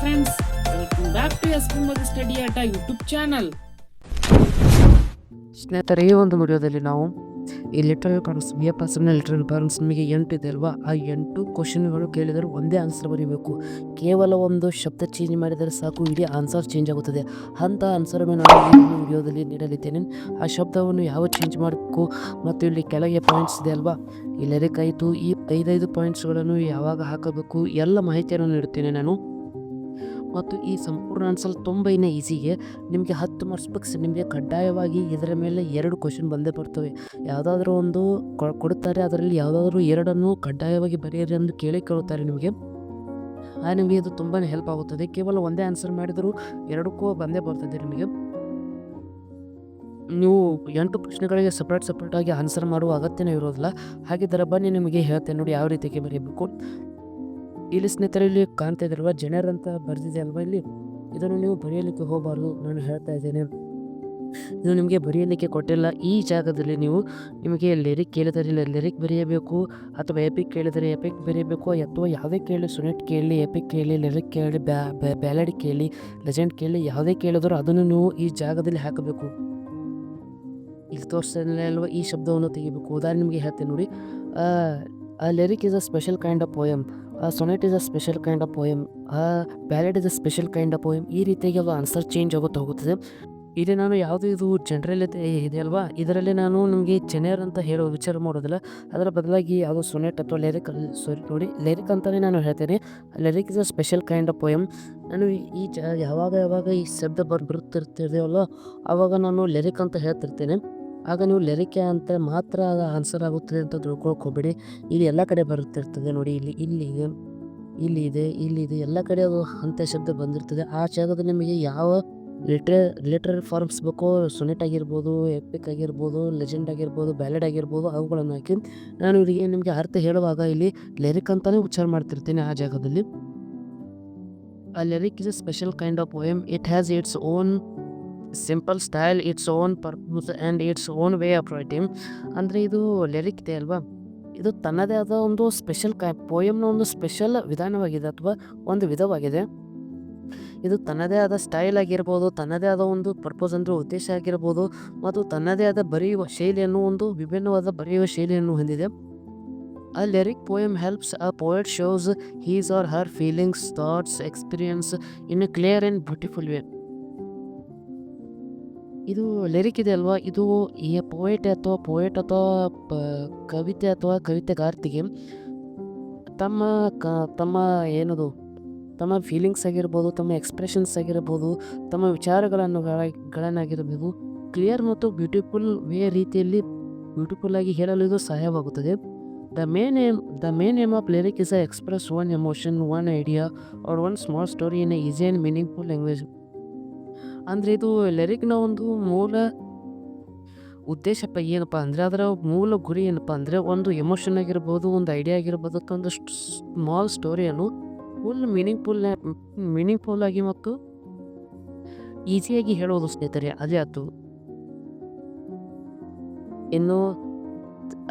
Friends welcome back to S study ಆಟ YouTube channel ಸ್ನೇಹಿತರೆ, ಈ ಒಂದು ವಿಡಿಯೋದಲ್ಲಿ ನಾವು ಈ ಲಿಟ್ರಲ್ ಕಾರ್ಡ್ಸ್ ಬಿ ಎ ಪಾಸ್ನ ಲಿಟ್ರಲ್ ಕಾರ್ಡ್ಸ್ ನಿಮಗೆ ಎಂಟು ಇದೆ ಅಲ್ವಾ? ಆ ಎಂಟು ಕ್ವಶನ್ಗಳು ಕೇಳಿದರೆ ಒಂದೇ ಆನ್ಸರ್ ಬರೀಬೇಕು. ಕೇವಲ ಒಂದು ಶಬ್ದ ಚೇಂಜ್ ಮಾಡಿದರೆ ಸಾಕು, ಇಡೀ ಆನ್ಸರ್ ಚೇಂಜ್ ಆಗುತ್ತದೆ. ಅಂಥ ಆನ್ಸರನ್ನು ನಾನು ಈ ವಿಡಿಯೋದಲ್ಲಿ ನೀಡಲಿದ್ದೇನೆ. ಆ ಶಬ್ದವನ್ನು ಯಾವ ಚೇಂಜ್ ಮಾಡಬೇಕು? ಮತ್ತು ಇಲ್ಲಿ ಕೆಳಗೆ ಪಾಯಿಂಟ್ಸ್ ಇದೆ ಅಲ್ವಾ? ಈ ಕಾಯಿತು ಆಯಿತು ಈ ಐದೈದು ಪಾಯಿಂಟ್ಸ್ಗಳನ್ನು ಯಾವಾಗ ಹಾಕಬೇಕು? ಎಲ್ಲ ಮಾಹಿತಿಯನ್ನು ನೀಡುತ್ತೇನೆ ನಾನು. ಮತ್ತು ಈ ಸಂಪೂರ್ಣ ಆನ್ಸರ್ ತುಂಬಾ ಈಸಿಗೆ ನಿಮಗೆ ಹತ್ತು ಮಾರ್ಕ್ಸ್ ಬುಕ್ಸ್ ನಿಮಗೆ ಕಡ್ಡಾಯವಾಗಿ ಇದರ ಮೇಲೆ ಎರಡು ಕ್ವಶನ್ ಬಂದೇ ಬರ್ತವೆ. ಯಾವುದಾದ್ರೂ ಒಂದು ಕೊಡುತ್ತಾರೆ, ಅದರಲ್ಲಿ ಯಾವುದಾದ್ರೂ ಎರಡನ್ನು ಕಡ್ಡಾಯವಾಗಿ ಬರೆಯಿರಿ ಎಂದು ಕೇಳಿ ಕೇಳುತ್ತಾರೆ ನಿಮಗೆ. ಆ ನಿಮಗೆ ಇದು ತುಂಬಾ ಹೆಲ್ಪ್ ಆಗುತ್ತದೆ. ಕೇವಲ ಒಂದೇ ಆನ್ಸರ್ ಮಾಡಿದರೂ ಎರಡಕ್ಕೂ ಬಂದೇ ಬರ್ತದೆ ನಿಮಗೆ. ನೀವು ಎಂಟು ಪ್ರಶ್ನೆಗಳಿಗೆ ಸಪ್ರೇಟ್ ಸಪ್ರೇಟಾಗಿ ಆನ್ಸರ್ ಮಾಡುವ ಅಗತ್ಯನೇ ಇರೋದಿಲ್ಲ. ಹಾಗಿದ್ದರೆ ಬನ್ನಿ ನಿಮಗೆ ಹೇಳ್ತೇನೆ ನೋಡಿ ಯಾವ ರೀತಿಗೆ ಬರೀಬೇಕು. ಇಲ್ಲಿ ಸ್ನೇಹಿತರಲ್ಲಿ ಕಾಣ್ತಾ ಇದ್ರಲ್ವ ಅಂತ ಬರ್ದಿದೆ ಅಲ್ವಾ ಇಲ್ಲಿ? ಇದನ್ನು ನೀವು ಬರೆಯಲಿಕ್ಕೆ ಹೋಗಬಾರ್ದು. ನಾನು ಹೇಳ್ತಾ ಇದ್ದೇನೆ. ಇದು ನಿಮಗೆ ಬರೆಯಲಿಕ್ಕೆ ಕೊಟ್ಟಿಲ್ಲ. ಈ ಜಾಗದಲ್ಲಿ ನೀವು ನಿಮಗೆ ಲಿರಿಕ್ ಕೇಳಿದರೆ ಲಿರಿಕ್ ಬರೆಯಬೇಕು, ಅಥವಾ ಎಪಿಕ್ ಕೇಳಿದರೆ ಎಪಿಕ್ ಬರೆಯಬೇಕು, ಅಥವಾ ಯಾವುದೇ ಕೇಳಿ ಸುನೆಟ್ ಕೇಳಿ ಎಪಿಕ್ ಕೇಳಿ ಲಿರಿಕ್ ಕೇಳಿ ಬ್ಯಾಲೆಡ್ ಕೇಳಿ ಲೆಜೆಂಡ್ ಕೇಳಿ, ಯಾವುದೇ ಕೇಳಿದ್ರು ಅದನ್ನು ನೀವು ಈ ಜಾಗದಲ್ಲಿ ಹಾಕಬೇಕು. ಇಲ್ಲಿ ತೋರಿಸಲೇ ಅಲ್ವಾ? ಈ ಶಬ್ದವನ್ನು ತೆಗಿಬೇಕು. ಉದಾಹರಣೆ ನಿಮಗೆ ಹೇಳ್ತೇನೆ ನೋಡಿ. ಆ lyric is a special kind of poem sonnet is a special kind of poem ಆ is a special kind of poem ಈ ರೀತಿಯಾಗಿ ಅದು ಆನ್ಸರ್ ಚೇಂಜ್ ಆಗುತ್ತಾ ಹೋಗುತ್ತದೆ. ಇಲ್ಲಿ ನಾನು ಯಾವುದು ಇದು ಜನರಲ್ ಇದೆ ಅಲ್ವಾ? ಇದರಲ್ಲಿ ನಾನು ನಿಮಗೆ ಜನರ್ ಅಂತ ಹೇಳೋ ವಿಚಾರ ಮಾಡೋದಿಲ್ಲ. ಅದರ ಬದಲಾಗಿ ಯಾವುದು ಸೊನೆಟ್ ಅಥವಾ ಲೆರಿಕ್ ಸಾರಿ ನೋಡಿ ಲೆರಿಕ್ ಅಂತಲೇ ನಾನು ಹೇಳ್ತೇನೆ. Lyric is a special kind of poem ನಾನು ಈ- ಯಾವಾಗ ಯಾವಾಗ ಈ ಶಬ್ದ ಬರ್ ಬರುತ್ತಿರ್ತಿದೆಯಲ್ಲ ಆವಾಗ ನಾನು ಲೆರಿಕ್ ಅಂತ ಹೇಳ್ತಿರ್ತೇನೆ. ಆಗ ನೀವು ಲೆರಿಕೆ ಅಂತ ಮಾತ್ರ ಆನ್ಸರ್ ಆಗುತ್ತದೆ ಅಂತ ತಿಳ್ಕೊಳಕ್ಕೆ ಹೋಗಬೇಡಿ. ಇಲ್ಲಿ ಎಲ್ಲ ಕಡೆ ಬರುತ್ತಿರ್ತದೆ ನೋಡಿ, ಇಲ್ಲಿ ಇಲ್ಲಿ ಇದೆ ಇಲ್ಲಿ ಇದೆ ಎಲ್ಲ ಕಡೆ ಅದು ಅಂತ್ಯ ಶಬ್ದ ಬಂದಿರ್ತದೆ. ಆ ಜಾಗದಲ್ಲಿ ನಿಮಗೆ ಯಾವ ಲಿಟ್ರೇ ಲಿಟ್ರರಿ ಫಾರ್ಮ್ಸ್ ಬೇಕೋ, ಸೊನೆಟ್ ಆಗಿರ್ಬೋದು ಎಪಿಕ್ ಆಗಿರ್ಬೋದು ಲೆಜೆಂಡ್ ಆಗಿರ್ಬೋದು ಬ್ಯಾಲೆಡ್ ಆಗಿರ್ಬೋದು, ಅವುಗಳನ್ನು ಹಾಕಿ ನಾನು ಇವರಿಗೆ ನಿಮಗೆ ಅರ್ಥ ಹೇಳುವಾಗ ಇಲ್ಲಿ ಲೆರಿಕ್ ಅಂತಲೇ ಉಚ್ಚಾರ ಮಾಡ್ತಿರ್ತೀನಿ ಆ ಜಾಗದಲ್ಲಿ. ಆ lyric is a special kind of poem it has its own simple style its own purpose and its own way of writing ಅಂದರೆ ಇದು ಲಿರಿಕ್ ಇದೆ ಅಲ್ವಾ? ಇದು ತನ್ನದೇ ಆದ ಒಂದು ಸ್ಪೆಷಲ್ ಕೈ ಪೋಯಮ್ನ ಒಂದು ಸ್ಪೆಷಲ್ ವಿಧಾನವಾಗಿದೆ ಅಥವಾ ಒಂದು ವಿಧವಾಗಿದೆ. ಇದು ತನ್ನದೇ ಆದ ಸ್ಟೈಲ್ ಆಗಿರ್ಬೋದು, ತನ್ನದೇ ಆದ ಒಂದು ಪರ್ಪಸ್ ಅಂದರೆ ಉದ್ದೇಶ ಆಗಿರ್ಬೋದು, ಮತ್ತು ತನ್ನದೇ ಆದ ಬರೆಯುವ ಶೈಲಿಯನ್ನು, ಒಂದು ವಿಭಿನ್ನವಾದ ಬರೆಯುವ ಶೈಲಿಯನ್ನು ಹೊಂದಿದೆ. A lyric poem helps a poet shows his or her feelings thoughts experience in a clear and beautiful way. ಇದು ಲಿರಿಕ್ ಇದೆ ಅಲ್ವಾ? ಇದು ಈ ಪೋಯೆಟ್ ಅಥವಾ ಪೋಯೆಟ್ ಅಥವಾ ಕವಿತೆ ಅಥವಾ ಕವಿತೆಗಾರ್ತಿಗೆ ತಮ್ಮ ಕ, ತಮ್ಮ ಏನದು? ತಮ್ಮ ಫೀಲಿಂಗ್ಸ್ ಆಗಿರ್ಬೋದು, ತಮ್ಮ ಎಕ್ಸ್ಪ್ರೆಷನ್ಸ್ ಆಗಿರ್ಬೋದು, ತಮ್ಮ ವಿಚಾರಗಳನ್ನು ಗಳನ್ನಾಗಿರಬೇಕು ಕ್ಲಿಯರ್ ಮತ್ತು ಬ್ಯೂಟಿಫುಲ್ ವೇ ರೀತಿಯಲ್ಲಿ ಬ್ಯೂಟಿಫುಲ್ ಆಗಿ ಹೇಳಲು ಇದು ಸಹಾಯವಾಗುತ್ತದೆ. The main aim the main aim of lyric is a express one emotion one idea or one small story in a easy and meaningful language ಅಂದರೆ ಇದು ಲಿರಿಕ್ನ ಒಂದು ಮೂಲ ಉದ್ದೇಶಪ್ಪ ಏನಪ್ಪ ಅಂದರೆ ಅದರ ಮೂಲ ಗುರಿ ಏನಪ್ಪ ಅಂದರೆ ಒಂದು ಎಮೋಷನ್ ಆಗಿರ್ಬೋದು, ಒಂದು ಐಡಿಯಾ ಆಗಿರ್ಬೋದು ಒಂದು ಸ್ಮಾಲ್ ಸ್ಟೋರಿಯನ್ನು ಫುಲ್ ಮೀನಿಂಗ್ಫುಲ್ ಮೀನಿಂಗ್ಫುಲ್ ಆಗಿ ಮತ್ತು ಈಸಿಯಾಗಿ ಹೇಳೋದು ಸ್ನೇಹಿತರೆ, ಅದೇ ಆಯ್ತು ಇನ್ನು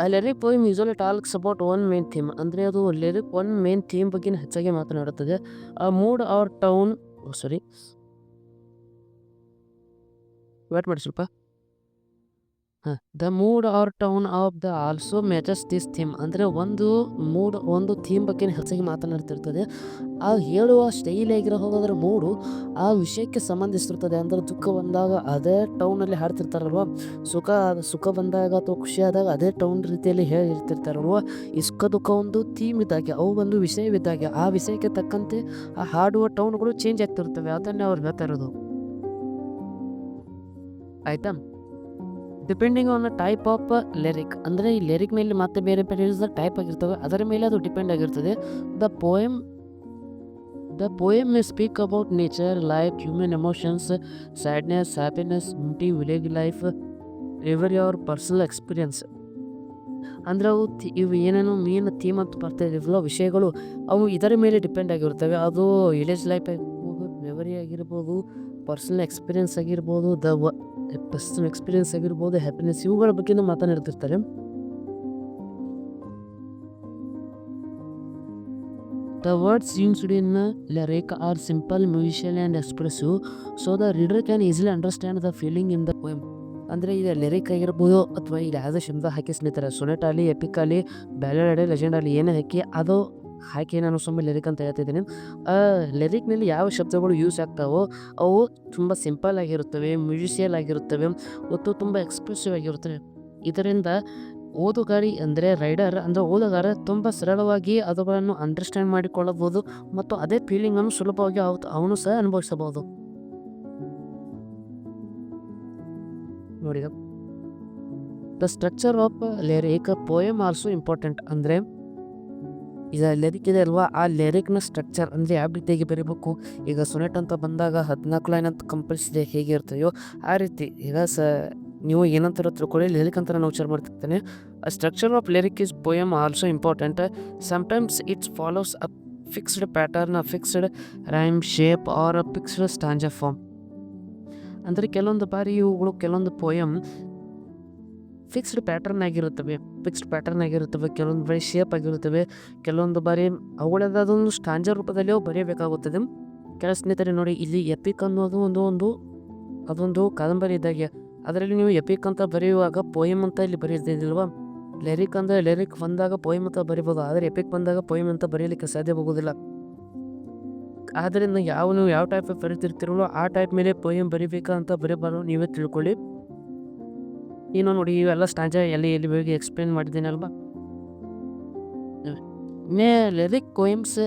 ಆ lyric poem usually talks about one main theme ಅಂದರೆ ಅದು ಲೆರಿಕ್ ಒನ್ ಮೇನ್ ಥೀಮ್ ಬಗ್ಗೆ ಹೆಚ್ಚಾಗಿ ಮಾತನಾಡುತ್ತದೆ. ಆ mood, or tone sorry. Wait ಮಾಡಿ ಸ್ವಲ್ಪ. ಹಾಂ, the mood or tone of the also matches this theme ಅಂದರೆ ಒಂದು ಮೂಡ್, ಒಂದು ಥೀಮ್ ಬಗ್ಗೆ ಹೆಚ್ಚಾಗಿ ಮಾತನಾಡ್ತಿರ್ತದೆ. ಆ ಹೇಳುವ ಸ್ಟೈಲ್ ಆಗಿರೋ ಅದರ ಮೂಡು ಆ ವಿಷಯಕ್ಕೆ ಸಂಬಂಧಿಸಿರ್ತದೆ ಅಂದರೆ ದುಃಖ ಬಂದಾಗ ಅದೇ ಟೌನಲ್ಲಿ ಹಾಡ್ತಿರ್ತಾರಲ್ವ? ಸುಖ ಸುಖ ಬಂದಾಗ ಅಥವಾ ಖುಷಿ ಆದಾಗ ಅದೇ ಟೌನ್ ರೀತಿಯಲ್ಲಿ ಹೇಳಿರ್ತಿರ್ತಾರಲ್ವ ಸುಖ ದುಃಖ ಒಂದು ಥೀಮ್ ಇದ್ದಾಗೆ, ಅವು ಒಂದು ವಿಷಯವಿದ್ದಾಗೆ. ಆ ವಿಷಯಕ್ಕೆ ತಕ್ಕಂತೆ ಆ ಹಾಡುವ ಟೌನ್ಗಳು ಚೇಂಜ್ ಆಗ್ತಿರ್ತವೆ. ಅದನ್ನೇ ಅವ್ರು ಹೇಳ್ತಾ ಇರೋದು. ಆಯ್ತಾ? Depending on the type of lyric ಅಂದರೆ ಈ ಲಿರಿಕ್ ಮೇಲೆ ಮತ್ತೆ ಬೇರೆ ಬೇರೆ ಟೈಪ್ ಆಗಿರ್ತವೆ. ಅದರ ಮೇಲೆ ಅದು ಡಿಪೆಂಡ್ ಆಗಿರ್ತದೆ. The poem the poem speak about nature life human emotions sadness happiness beauty village life every your personal experience ಅಂದರೆ ಅವು ಇವು ಏನೇನು ಮೇನ್ ಥೀಮ್ ಅಂತ ಬರ್ತಾ ಇರಲ್ಲ ವಿಷಯಗಳು ಅವು ಇದರ ಮೇಲೆ ಡಿಪೆಂಡ್ ಆಗಿರ್ತವೆ. ಅದು ವಿಲೇಜ್ ಲೈಫ್ ಆಗಿರ್ಬೋದು ಮೆಮರಿ ಆಗಿರ್ಬೋದು ಪರ್ಸನಲ್ ಎಕ್ಸ್ಪೀರಿಯನ್ಸ್ ಆಗಿರ್ಬೋದು ದ ಪರ್ಸನಲ್ ಎಕ್ಸ್ಪೀರಿಯೆನ್ಸ್ ಆಗಿರ್ಬೋದು ಹ್ಯಾಪಿನೆಸ್ ಇವುಗಳ ಬಗ್ಗೆ ಮಾತನಾಡ್ತಿರ್ತಾರೆ. The words used in lyric are simple musical and expressive so the reader can easily understand the feeling in the poem ಅಂದರೆ ಈಗ ಲಿರಿಕ್ ಆಗಿರ್ಬೋದು ಅಥವಾ ಇಲ್ಲಿ ಯಾವುದೇ ಶಬ್ದ ಹಾಕಿ ಸ್ನೇಹಿತರೆ ಸೊನೆಟ್ ಆಗಲಿ ಎಪಿಕ್ ಆಗಲಿ ಬ್ಯಾಲೆಡ್ ಆಗಲಿ ಲೆಜೆಂಡ್ ಆಗಲಿ ಏನೇ ಹಾಕಿ, ಅದು ಹಾಕಿ ನಾನು ಸುಮ್ಮನೆ ಲಿರಿಕ್ ಅಂತ ಹೇಳ್ತಿದ್ದೀನಿ ಲಿರಿಕ್ನಲ್ಲಿ ಯಾವ ಶಬ್ದಗಳು ಯೂಸ್ ಆಗ್ತಾವೋ, ಅವು ತುಂಬ ಸಿಂಪಲ್ ಆಗಿರುತ್ತವೆ ಮ್ಯೂಸಿಯಲ್ ಆಗಿರುತ್ತವೆ, ಮತ್ತು ತುಂಬ ಎಕ್ಸ್ಪ್ರೆಸಿವ್ ಆಗಿರುತ್ತವೆ. ಇದರಿಂದ ಓದುಗಾರಿ ಅಂದರೆ ರೈಡರ್ ಅಂದರೆ ಓದುಗಾರ ತುಂಬ ಸರಳವಾಗಿ ಅದುಗಳನ್ನು ಅಂಡರ್ಸ್ಟ್ಯಾಂಡ್ ಮಾಡಿಕೊಳ್ಳಬಹುದು ಮತ್ತು ಅದೇ ಫೀಲಿಂಗನ್ನು ಸುಲಭವಾಗಿ ಅವ್- ಅವನು ಸಹ ಅನುಭವಿಸಬಹುದು. ನೋಡಿ, the structure of lyric poem also important ಅಂದರೆ ಈಗ ಲಿರಿಕ್ ಇದೆ ಅಲ್ವಾ? ಆ ಲಿರಿಕ್ನ ಸ್ಟ್ರಕ್ಚರ್ ಅಂದರೆ ಯಾವ ರೀತಿಯಾಗಿ ಬರೀಬೇಕು? ಈಗ ಸೊನೆಟ್ ಅಂತ ಬಂದಾಗ ಹದಿನಾಲ್ಕು ಲೈನ್ ಅಂತ ಕಂಪಲ್ಸರಿ ಹೇಗೆ ಆ ರೀತಿ. ಈಗ ಸ, ನೀವು ಏನಂತಾರ ತಿಳ್ಕೊಳ್ಳಿ ಲಿರಿಕ್ ಅಂತ ನಾನು ವಿಚಾರ ಮಾಡ್ತಿರ್ತೇನೆ. Structure of lyric is is also important sometimes its follows a fixed pattern a fixed rhyme shape or a fixed stanza form ಅಂದರೆ ಕೆಲವೊಂದು ಬಾರಿ ಇವುಗಳು, ಕೆಲವೊಂದು ಪೋಯಮ್ ಫಿಕ್ಸ್ಡ್ ಪ್ಯಾಟರ್ನ್ ಆಗಿರುತ್ತವೆ. ಫಿಕ್ಸ್ಡ್ ಪ್ಯಾಟರ್ನ್ ಆಗಿರುತ್ತವೆ. ಕೆಲವೊಂದು ಬಾರಿ ಶೇಪ್ ಆಗಿರುತ್ತವೆ. ಕೆಲವೊಂದು ಬಾರಿ ಅವುಗಳದೊಂದು ಅದೊಂದು ರೂಪದಲ್ಲಿ ಅವು ಬರೆಯಬೇಕಾಗುತ್ತದೆ. ಕೆಲ ಸ್ನೇಹಿತರೆ ನೋಡಿ, ಇಲ್ಲಿ ಎಪಿಕ್ ಅನ್ನೋದು ಒಂದು ಒಂದು, ಅದೊಂದು ಕಾದಂಬರಿ ಇದ್ದಾಗೆ. ಅದರಲ್ಲಿ ನೀವು ಎಪಿಕ್ ಅಂತ ಬರೆಯುವಾಗ ಪೋಯಮ್ ಅಂತ ಇಲ್ಲಿ ಬರೆಯುತ್ತಿದ್ದಿಲ್ವಾ ಲೆರಿಕ್ ಅಂದರೆ ಲೆರಿಕ್ ಬಂದಾಗ ಪೋಯಮ್ ಅಂತ ಬರಿಬೋದು. ಆದರೆ ಎಪಿಕ್ ಬಂದಾಗ ಪೋಯಮ್ ಅಂತ ಬರೆಯಲಿಕ್ಕೆ ಸಾಧ್ಯವಾಗುವುದಿಲ್ಲ ಆದ್ದರಿಂದ ಯಾವ, ನೀವು ಯಾವ ಟೈಪ್ ಬರೀತಿರ್ತಿರಲ್ಲೋ ಆ ಟೈಪ್ ಮೇಲೆ ಪೋಯಮ್ ಬರಿಬೇಕಾ ಅಂತ ಬರೀಬಾರ್ದು. ನೀವೇ ತಿಳ್ಕೊಳ್ಳಿ. ಇನ್ನು ನೋಡಿ, ಇವೆಲ್ಲ ಸ್ಟಾಂಜ ಎಲ್ಲಿ ಎಲ್ಲಿ ಹೋಗಿ explain ಮಾಡಿದ್ದೀನಲ್ವಾ? May lyric poems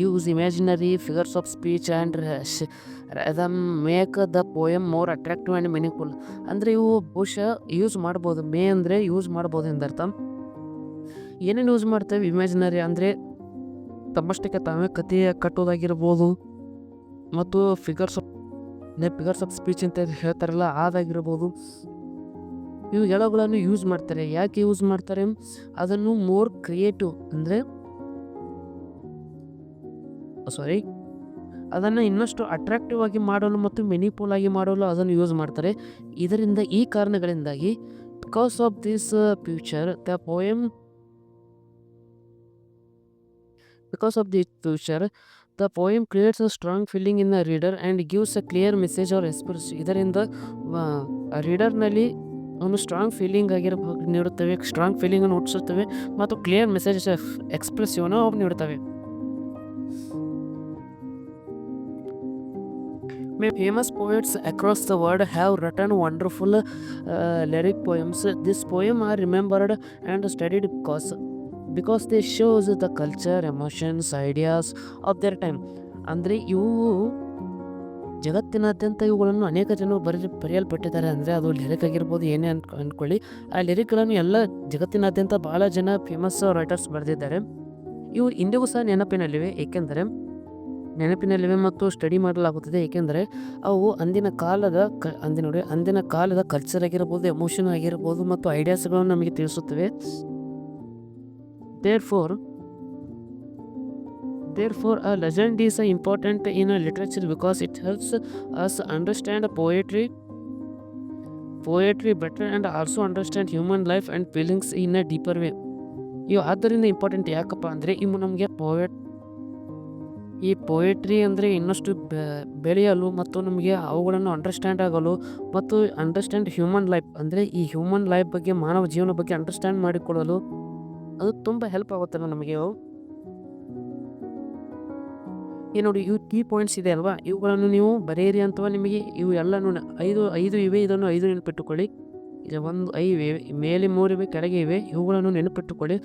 use imaginary figures of speech and them make the poem more attractive and meaningful. ಅಂದರೆ ಇವು ಬಹುಶಃ ಯೂಸ್ ಮಾಡ್ಬೋದು. ಮೇ ಅಂದರೆ ಯೂಸ್ ಮಾಡ್ಬೋದು ಎಂದರ್ಥ ಏನೇನು ಯೂಸ್ ಮಾಡ್ತೇವೆ? ಇಮ್ಯಾಜಿನರಿ ಅಂದರೆ ತಮ್ಮಷ್ಟಕ್ಕೆ ತಾವೇ ಕಥೆ ಕಟ್ಟೋದಾಗಿರ್ಬೋದು. ಮತ್ತು figures of figures of speech ಅಂತ ಹೇಳ್ತಾರಲ್ಲ, ಅದಾಗಿರ್ಬೋದು. ಇವು ಎಲ್ಲಗಳನ್ನು ಯೂಸ್ ಮಾಡ್ತಾರೆ. ಯಾಕೆ ಯೂಸ್ ಮಾಡ್ತಾರೆ? ಅದನ್ನು ಮೋರ್ ಕ್ರಿಯೇಟಿವ್ ಅಂದರೆ ಸಾರಿ ಅದನ್ನು ಇನ್ನಷ್ಟು ಅಟ್ರಾಕ್ಟಿವ್ ಆಗಿ ಮಾಡಲು ಮತ್ತು ಮೆನಿಪುಲ್ ಆಗಿ ಮಾಡಲು ಅದನ್ನು ಯೂಸ್ ಮಾಡ್ತಾರೆ. ಇದರಿಂದ ಈ ಕಾರಣಗಳಿಂದಾಗಿ because of this future the poem because of this future the poem creates a strong feeling in the reader and gives a clear message or express ಇದರಿಂದ ರೀಡರ್ನಲ್ಲಿ ಒಂದು ಸ್ಟ್ರಾಂಗ್ ಫೀಲಿಂಗ್ ಆಗಿರ ನೀಡುತ್ತವೆ ಸ್ಟ್ರಾಂಗ್ ಫೀಲಿಂಗನ್ನು ಹುಟ್ಟಿಸುತ್ತವೆ ಮತ್ತು ಕ್ಲಿಯರ್ ಮೆಸೇಜ್ ಎಕ್ಸ್ಪ್ರೆಸಿವನ್ನು ಅವು ನೀಡುತ್ತವೆ famous poets across the world have written wonderful uh, lyric poems. These poems are remembered and studied because because they shows the culture, emotions, ideas of their time. ಅಂದರೆ ಇವು ಜಗತ್ತಿನಾದ್ಯಂತ ಇವುಗಳನ್ನು ಅನೇಕ ಜನರು ಬರೆದು ಬರೆಯಲ್ಪಟ್ಟಿದ್ದಾರೆ ಅಂದರೆ ಅದು ಲಿರಿಕ್ ಆಗಿರ್ಬೋದು, ಏನೇ ಅನ್ ಅಂದ್ಕೊಳ್ಳಿ ಆ ಲಿರಿಕ್ಗಳನ್ನು ಎಲ್ಲ ಜಗತ್ತಿನಾದ್ಯಂತ ಭಾಳ ಜನ ಫೇಮಸ್ ರೈಟರ್ಸ್ ಬರೆದಿದ್ದಾರೆ. ಇವು ಇಂದಿಗೂ ಸಹ ನೆನಪಿನಲ್ಲಿವೆ, ಏಕೆಂದರೆ ನೆನಪಿನಲ್ಲಿವೆ ಮತ್ತು ಸ್ಟಡಿ ಮಾಡಲಾಗುತ್ತದೆ. ಏಕೆಂದರೆ ಅವು ಅಂದಿನ ಕಾಲದ ಕ ಅಂದಿನ ನೋಡಿ, ಅಂದಿನ ಕಾಲದ ಕಲ್ಚರ್ ಆಗಿರ್ಬೋದು ಎಮೋಷನ್ ಆಗಿರ್ಬೋದು ಮತ್ತು ಐಡಿಯಾಸ್ಗಳನ್ನು ನಮಗೆ ತಿಳಿಸುತ್ತವೆ. Therefore there a a legend is in important in it literature because it helps us understand and also understand human life and feelings in a deeper way ಇವು ಆದ್ದರಿಂದ ಇಂಪಾರ್ಟೆಂಟ್ ಯಾಕಪ್ಪ ಅಂದರೆ ಇವು ನಮಗೆ ಪೋಯಟ್ ಈ ಪೋಯೆಟ್ರಿ ಅಂದರೆ ಇನ್ನಷ್ಟು ಬೆಳೆಯಲು ಮತ್ತು ನಮಗೆ ಅವುಗಳನ್ನು ಅಂಡರ್ಸ್ಟ್ಯಾಂಡ್ ಆಗಲು ಮತ್ತು ಅಂಡರ್ಸ್ಟ್ಯಾಂಡ್ ಹ್ಯೂಮನ್ ಲೈಫ್ ಅಂದರೆ ಈ ಹ್ಯೂಮನ್ ಲೈಫ್ ಬಗ್ಗೆ ಮಾನವ ಜೀವನ ಬಗ್ಗೆ ಅಂಡರ್ಸ್ಟ್ಯಾಂಡ್ ಮಾಡಿಕೊಳ್ಳಲು ಅದು ತುಂಬ ಹೆಲ್ಪ್ ಆಗುತ್ತಲ್ಲ ನಮಗೆ ಅವು. ಈ ನೋಡಿ, ಇವು ಕೀ ಪಾಯಿಂಟ್ಸ್ ಇದೆ ಅಲ್ವಾ? ಇವುಗಳನ್ನು ನೀವು ಬರೆಯಿರಿ ಅಥವಾ ನಿಮಗೆ ಇವು ಎಲ್ಲನೂ ಐದು ಐದು ಇವೆ, ಇದನ್ನು ಐದು ನೆನಪಿಟ್ಟುಕೊಳ್ಳಿ. ಇದು ಒಂದು ಐವೆ ಮೇಲೆ ಮೂರಿವೆ ಕೆಳಗೆ ಇವೆ, ಇವುಗಳನ್ನು ನೆನಪಿಟ್ಟುಕೊಳ್ಳಿ.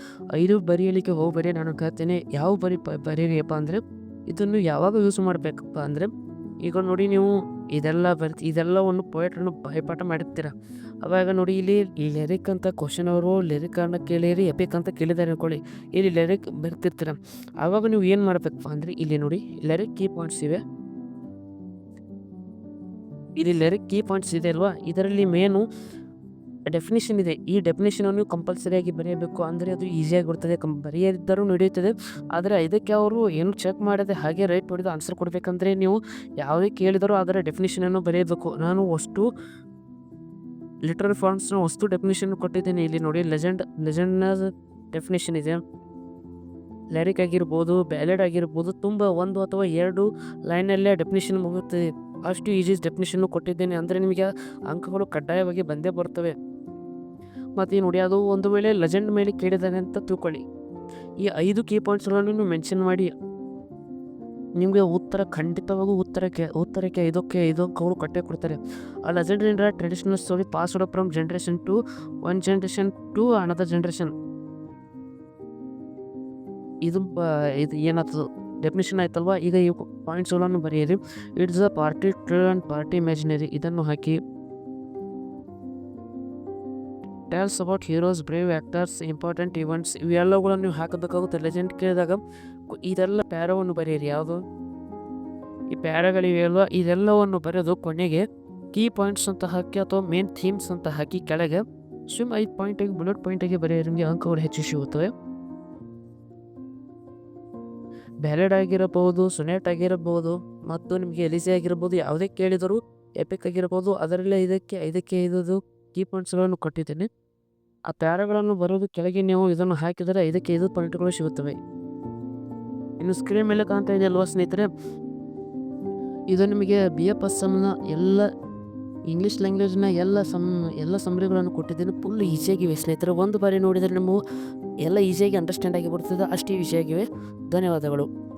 ಐದು ಬರೆಯಲಿಕ್ಕೆ ಹೋಗ್ಬರಿ ನಾನು ಹೇಳ್ತೇನೆ ಯಾವ ಬರಿ ಬರೀರಿಯಪ್ಪ ಅಂದರೆ, ಇದನ್ನು ಯಾವಾಗ ಯೂಸ್ ಮಾಡಬೇಕಪ್ಪ ಅಂದರೆ, ಈಗ ನೋಡಿ ನೀವು ಇದೆಲ್ಲ ಬರ್ತಿ ಇದೆಲ್ಲವನ್ನು ಪೊಯೆಟ್ರನ್ನು ಭಯಪಾಠ ಮಾಡಿರ್ತೀರ ಅವಾಗ ನೋಡಿ ಇಲ್ಲಿ ಲಿರಿಕ್ ಅಂತ ಕ್ವಶನ್ ಅವರು ಲಿರಿಕ್ ಅನ್ನ ಕೇಳಿರಿ ಎಪಿಕ್ ಅಂತ ಕೇಳಿದ್ದಾರೆ ಅನ್ಕೊಳ್ಳಿ. ಇಲ್ಲಿ ಲಿರಿಕ್ ಬರ್ತಿರ್ತೀರ? ಅವಾಗ ನೀವು ಏನು ಮಾಡಬೇಕಪ್ಪ ಅಂದರೆ ಇಲ್ಲಿ ನೋಡಿ ಲಿರಿಕ್ ಕೀ ಪಾಯಿಂಟ್ಸ್ ಇವೆ. ಇಲ್ಲಿ ಲಿರಿಕ್ ಕೀ ಪಾಯಿಂಟ್ಸ್ ಇದೆ ಅಲ್ವಾ? ಇದರಲ್ಲಿ ಮೇನು ಡೆಫಿನೇಷನ್ ಇದೆ. ಈ ಡೆಫಿನೇಷನನ್ನು ಕಂಪಲ್ಸರಿಯಾಗಿ ಬರೆಯಬೇಕು ಅಂದರೆ ಅದು ಈಸಿಯಾಗಿ ಬರ್ತದೆ ಕಂ ಬರೆಯದಿದ್ದರೂ ನಡೆಯುತ್ತದೆ. ಆದರೆ ಇದಕ್ಕೆ ಅವರು ಏನು ಚೆಕ್ ಮಾಡದೆ ಹಾಗೆ ರೈಟ್ ಹೊಡೆದು ಆನ್ಸರ್ ಕೊಡಬೇಕಂದ್ರೆ ನೀವು ಯಾವುದೇ ಕೇಳಿದರೂ ಅದರ ಡೆಫಿನೇಷನನ್ನು ಬರೆಯಬೇಕು. ನಾನು ಅಷ್ಟು ಲಿಟ್ರರಿ ಫಾರ್ಮ್ಸ್ನ ವಸ್ತು ಡೆಫಿನೇಷನ್ ಕೊಟ್ಟಿದ್ದೇನೆ. ಇಲ್ಲಿ ನೋಡಿ ಲೆಜೆಂಡ್ ಲೆಜೆಂಡ್ನ ಡೆಫಿನೇಷನ್ ಇದೆ. ಲ್ಯಾರಿಕ್ ಆಗಿರ್ಬೋದು ಬ್ಯಾಲೆಡ್ ಆಗಿರ್ಬೋದು, ತುಂಬ ಒಂದು ಅಥವಾ ಎರಡು ಲೈನಲ್ಲೇ ಡೆಫಿನೇಷನ್ ಮುಗಿಯುತ್ತದೆ ಅಷ್ಟು ಈಸಿ ಡೆಫಿನೇಷನ್ನು ಕೊಟ್ಟಿದ್ದೇನೆ. ಅಂದರೆ ನಿಮಗೆ ಅಂಕಗಳು ಕಡ್ಡಾಯವಾಗಿ ಬಂದೇ ಬರ್ತವೆ. ಮತ್ತು ನೋಡಿ, ಅದು ಒಂದು ವೇಳೆ ಲೆಜೆಂಡ್ ಮೇಲೆ ಕೇಳಿದ್ದಾನೆ ಅಂತ ತಿಳ್ಕೊಳ್ಳಿ. ಈ ಐದು ಕೀ ಪಾಯಿಂಟ್ಸ್ಗಳನ್ನು ಮೆನ್ಷನ್ ಮಾಡಿ. ನಿಮಗೆ ಉತ್ತರ ಖಂಡಿತವಾಗೂ ಉತ್ತರಕ್ಕೆ ಉತ್ತರಕ್ಕೆ ಇದಕ್ಕೆ, ಇದು ಅವರು ಕಟ್ಟೆ ಕೊಡ್ತಾರೆ. ಆ legend ಇಂಡ್ರ traditional story password from generation to one generation to another generation ಇದು ಇದು ಏನಾಗ್ತದೆ ಡೆಫಿನೇಷನ್ ಆಯ್ತಲ್ವಾ? ಈಗ ಈ ಪಾಯಿಂಟ್ಸ್ಗಳನ್ನು ಬರೆಯಿರಿ. It's a partly true and partly imaginary ಇದನ್ನು ಹಾಕಿ. Tells about heroes brave actors important events ಇವೆಲ್ಲವುಗಳನ್ನು ನೀವು ಹಾಕಬೇಕಾಗುತ್ತೆ. ಲೆಜೆಂಡ್ ಕೇಳಿದಾಗ ಇದೆಲ್ಲ ಪ್ಯಾರವನ್ನು ಬರೆಯಿರಿ. ಯಾವುದು? ಈ ಪ್ಯಾರಗಳಿವೆಯಲ್ವ? ಇದೆಲ್ಲವನ್ನು ಬರೆದು ಕೊನೆಗೆ ಕೀ ಪಾಯಿಂಟ್ಸ್ ಅಂತ ಹಾಕಿ ಅಥವಾ ಮೇನ್ ಥೀಮ್ಸ್ ಅಂತ ಹಾಕಿ ಕೆಳಗೆ ಸುಮ್ ಐದು ಪಾಯಿಂಟಿಗೆ ಬುಲೆಟ್ ಪಾಯಿಂಟಿಗೆ ಬರೆಯಿರಿ. ನಿಮಗೆ ಅಂಕಗಳು ಹೆಚ್ಚು ಸಿಗುತ್ತವೆ. ಬ್ಯಾಲೆಡ್ ಆಗಿರಬಹುದು ಸುನೇಟ್ ಆಗಿರಬಹುದು ಮತ್ತು ನಿಮಗೆ ಎಲಿಸಿ ಆಗಿರ್ಬೋದು ಯಾವುದೇ ಕೇಳಿದರೂ ಎಪಿಕ್ ಆಗಿರ್ಬೋದು ಅದರಲ್ಲೇ ಇದಕ್ಕೆ ಇದಕ್ಕೆ ಇದು ಕೀ ಪಾಯಿಂಟ್ಸ್ಗಳನ್ನು ಕೊಟ್ಟಿದ್ದೀನಿ. ಆ ಪ್ಯಾರಗಳನ್ನು ಬರೋದು ಕೆಳಗೆ ನೀವು ಇದನ್ನು ಹಾಕಿದರೆ ಇದಕ್ಕೆ ಐದು ಪಾಯಿಂಟ್ಗಳು ಸಿಗುತ್ತವೆ. ಇನ್ನು ಸ್ಕ್ರೀನ್ ಮೇಲೆ ಕಾಣ್ತಾ ಇದೆ ಅಲ್ವಾ ಸ್ನೇಹಿತರೆ? ಇದು ನಿಮಗೆ ಬಿ ಎಫ್ ಎಸ್ ಎಮ್ನ ಎಲ್ಲ ಇಂಗ್ಲೀಷ್ ಲ್ಯಾಂಗ್ವೇಜ್ನ ಎಲ್ಲ ಸಮ್ ಎಲ್ಲ ಸಂಬ್ರಿಗಳನ್ನು ಕೊಟ್ಟಿದ್ದೀನಿ. ಫುಲ್ ಈಸಿಯಾಗಿವೆ ಸ್ನೇಹಿತರೆ. ಒಂದು ಬಾರಿ ನೋಡಿದರೆ ನಿಮ್ಮ ಎಲ್ಲ ಈಸಿಯಾಗಿ ಅಂಡರ್ಸ್ಟ್ಯಾಂಡ್ ಆಗಿ ಬರ್ತದೆ ಅಷ್ಟೇ ಈಸಿಯಾಗಿವೆ ಧನ್ಯವಾದಗಳು.